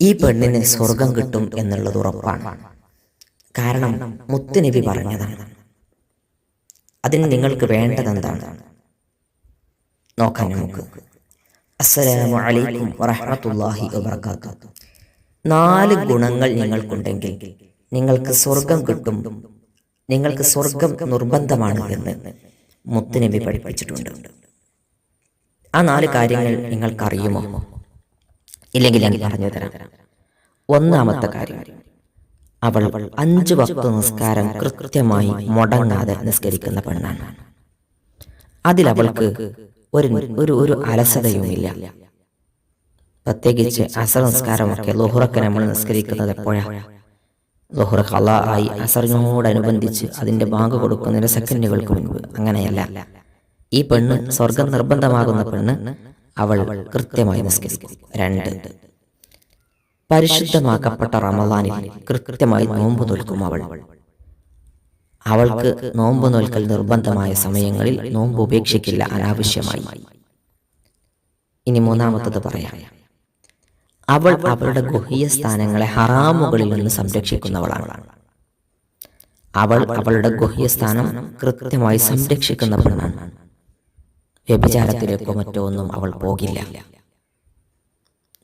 ഈ പെണ്ണിന് സ്വർഗം കിട്ടും എന്നുള്ളത് ഉറപ്പാണ്. കാരണം മുത്തുനബി പറഞ്ഞതാണ്. അതിന് നിങ്ങൾക്ക് വേണ്ടതെന്താണ് നോക്കാം നമുക്ക്. അസ്സലാമു അലൈക്കും വബറകാതുഹു. നാല് ഗുണങ്ങൾ നിങ്ങൾക്കുണ്ടെങ്കിൽ നിങ്ങൾക്ക് സ്വർഗം കിട്ടും നിങ്ങൾക്ക് സ്വർഗം നിർബന്ധമാണ് എന്ന് മുത്തുനബി പഠിപ്പിച്ചിട്ടുണ്ട്. ആ നാല് കാര്യങ്ങൾ നിങ്ങൾക്കറിയുമോ? ഇല്ലെങ്കിൽ ഞാൻ പറഞ്ഞു തരാം ഒന്നാമത്തെ കാര്യം അവൾ അഞ്ച് വക്ത നിസ്കാരം കൃത്യമായി മുടങ്ങാതെ നിസ്കരിക്കുന്ന പെണ്ണാണ്. അതിലവൾക്ക് ഒരു ഒരു ഒരു അലസതയുമില്ല. പ്രത്യേകിച്ച് അസർ നിസ്കാരമൊക്കെ ലോഹുറൊക്കെ നമ്മൾ നിസ്കരിക്കുന്നത് എപ്പോഴാണ് ലോഹുറ കല ആയി അസറിനോടനുബന്ധിച്ച് അതിന്റെ ബാങ്ക് കൊടുക്കുന്നതിന് സെക്കൻഡുകൾക്ക് മുൻപ്. അങ്ങനെയല്ല. ഈ പെണ്ണ് സ്വർഗം നിർബന്ധമാകുന്ന പെണ്ണ് അവൾ കൃത്യമായി നിസ്കരിക്കും. രണ്ട്. പരിശുദ്ധമാക്കപ്പെട്ട റമദാനിൽ കൃത്യമായി നോമ്പ് നോൽക്കും അവൾ. അവൾക്ക് നോമ്പ് നോൽക്കൽ നിർബന്ധമായ സമയങ്ങളിൽ നോമ്പ് ഉപേക്ഷിക്കില്ല അനാവശ്യമായി. ഇനി മൂന്നാമത്തത് പറയാം. അവൾ അവളുടെ ഗുഹ്യ സ്ഥാനങ്ങളെ ഹറാമുകളിൽ നിന്ന് സംരക്ഷിക്കുന്നവളാണ്. അവൾ അവളുടെ ഗുഹ്യസ്ഥാനം കൃത്യമായി സംരക്ഷിക്കുന്ന പെണ്ണാണ് വ്യഭിചാരത്തിലേക്കോ മറ്റോ ഒന്നും അവൾ പോകില്ല.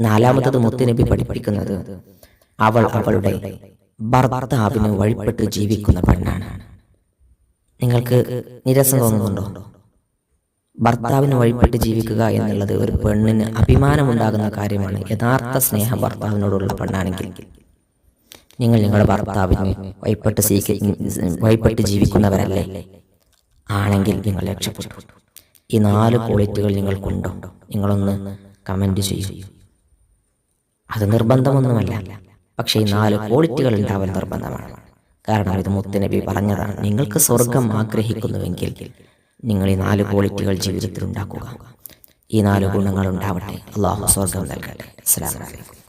നാലാമത്തത് മുത്തുനബി പഠിപ്പിക്കുന്നത് അവൾ അവളുടെ ഭർത്താവിന് വഴിപ്പെട്ട് ജീവിക്കുന്ന പെണ്ണാണ്. നിങ്ങൾക്ക് നിരസം തോന്നുന്നുണ്ടോ ഭർത്താവിന് വഴിപ്പെട്ട് ജീവിക്കുക എന്നുള്ളത് ഒരു പെണ്ണിന് അഭിമാനമുണ്ടാകുന്ന കാര്യമാണ് യഥാർത്ഥ സ്നേഹം ഭർത്താവിനോടുള്ള പെണ്ണാണെങ്കിൽ. നിങ്ങൾ നിങ്ങളുടെ ഭർത്താവിന് വഴിപ്പെട്ട് സ്വീകരിക്കുന്ന വഴിപ്പെട്ട് ജീവിക്കുന്നവരല്ലേ? ആണെങ്കിൽ നിങ്ങൾ രക്ഷപ്പെട്ടു. ഈ നാല് ക്വാളിറ്റികൾ നിങ്ങൾക്കുണ്ടോ? നിങ്ങളൊന്ന് കമന്റ് ചെയ്യൂ. അത് നിർബന്ധമൊന്നുമല്ല. പക്ഷേ ഈ നാല് ക്വാളിറ്റികൾ ഉണ്ടാവൽ നിർബന്ധമാണ്. കാരണം ഇത് മുത്തനബി പറഞ്ഞതാണ്. നിങ്ങൾക്ക് സ്വർഗം ആഗ്രഹിക്കുന്നുവെങ്കിൽ നിങ്ങൾ ഈ നാല് ക്വാളിറ്റികൾ ജീവിതത്തിൽ ഉണ്ടാക്കുക. ഈ നാല് ഗുണങ്ങൾ ഉണ്ടാവട്ടെ. അള്ളാഹു സ്വർഗം നൽകട്ടെ. അസ്സലാമു അലൈക്കും.